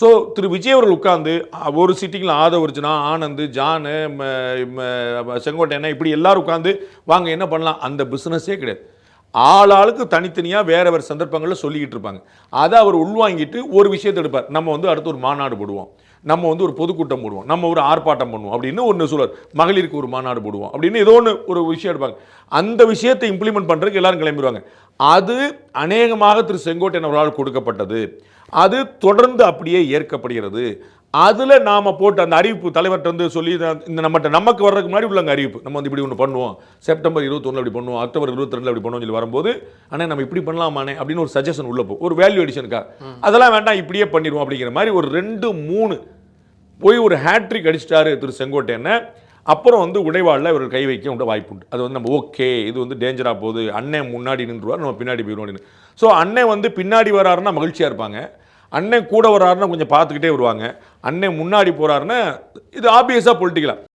So திரு விஜய் அவர்கள் உட்காந்து ஒரு சிட்டிங்கில் ஆதவ அர்ஜுனா ஆனந்த் ஜானு செங்கோட்டை ம, இப்படி எல்லோரும் உட்காந்து வாங்க என்ன பண்ணலாம்? அந்த பிஸ்னஸே கிடையாது. ஆள் ஆளுக்கு தனித்தனியாக வேற வேறு சந்தர்ப்பங்களில் சொல்லிக்கிட்டு இருப்பாங்க. அதை அவர் உள்வாங்கிட்டு ஒரு விஷயத்தை எடுப்பார். நம்ம வந்து அடுத்து ஒரு மாநாடு போடுவோம். நம்ம வந்து ஒரு பொதுக்கூட்டம் போடுவோம். நம்ம ஒரு ஆர்ப்பாட்டம் பண்ணுவோம் அப்படின்னு ஒன்று சொல்லுவார். மகளிருக்கு ஒரு மாநாடு போடுவோம் அப்படின்னு ஏதோ ஒன்று ஒரு விஷயம் எடுப்பாங்க. அந்த விஷயத்தை இம்ப்ளிமெண்ட் பண்ணுறதுக்கு எல்லாரும் கிளம்பிடுவாங்க. அது அநேகமாக திரு செங்கோட்டையன் அவர்களால் கொடுக்கப்பட்டது. அது தொடர்ந்து அப்படியே ஏற்கப்படுகிறது. அதில் நாம் போட்டு அந்த அறிவிப்பு தலைவர்கிட்ட வந்து சொல்லி இந்த நம்மகிட்ட நமக்கு வர்றதுக்கு முன்னாடி உள்ளங்க அறிவிப்பு. நம்ம வந்து இப்படி ஒன்று பண்ணுவோம். செப்டம்பர் இருபத்தொன்னில் இப்படி பண்ணுவோம். அக்டோபர் இருபத்தி இப்படி பண்ணுவோம் சொல்லி வரும்போது அண்ணே நம்ம இப்படி பண்ணலாமானே அப்படின்னு ஒரு சஜஷன் உள்ள போ. ஒரு வேல்யூ எடிஷனுக்கா அதெல்லாம் வேண்டாம் இப்படியே பண்ணிடுவோம் அப்படிங்கிற மாதிரி ஒரு ரெண்டு மூணு போய் ஒரு ஹேட்ரிக் அடிச்சிட்டாரு திரு செங்கோட்டையனை. அப்புறம் வந்து உடைவாளில் இவர் கை வைக்க உண்ட வாய்ப்பு உண்டு. அது வந்து நம்ம ஓகே இது வந்து டேஞ்சராக போகுது. அண்ணன் முன்னாடி நின்றுவார் நம்ம பின்னாடி போயிடுவோம் ஸோ அண்ணன் வந்து பின்னாடி வராருன்னா மகிழ்ச்சியாக இருப்பாங்க. அண்ணன் கூட வராருன்னா கொஞ்சம் பார்த்துக்கிட்டே வருவாங்க. அண்ணன் முன்னாடி போகிறாருன்னா இது ஆப்வியஸாக பொலிட்டிக்கலாக